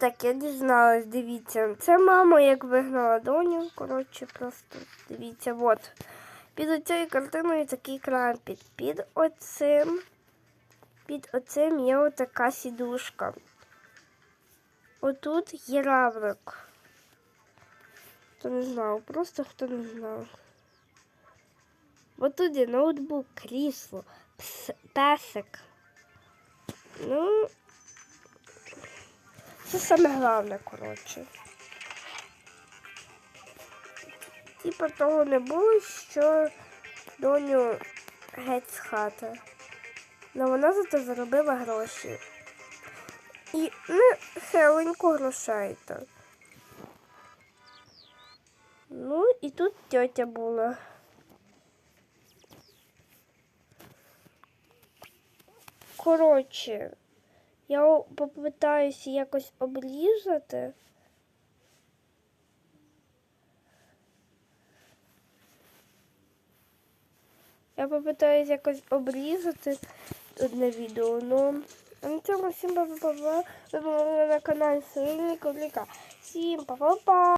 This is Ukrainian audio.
Так, я дізналась, дивіться. Це мама як вигнала доню. Коротше, просто дивіться, от. Під оцією картиною такий крампіт. Під оцим. Під оцим є отака сідушка. Отут є равлик. Хто не знав, просто хто не знав. Отут є ноутбук, крісло, пс- песик. Ну, це саме головне, коротше. Типа того не було, що доню геть з хати. Але вона зато заробила гроші. І не хеленько грошей то. Ну, і тут тьотя була. Коротше, я попитаюся якось обрізати. Я попытаюсь якось обрізати одне відео, ну на цьому всім па-па-па. Ви були на каналі Сильний Котліка. Всім па-па-па!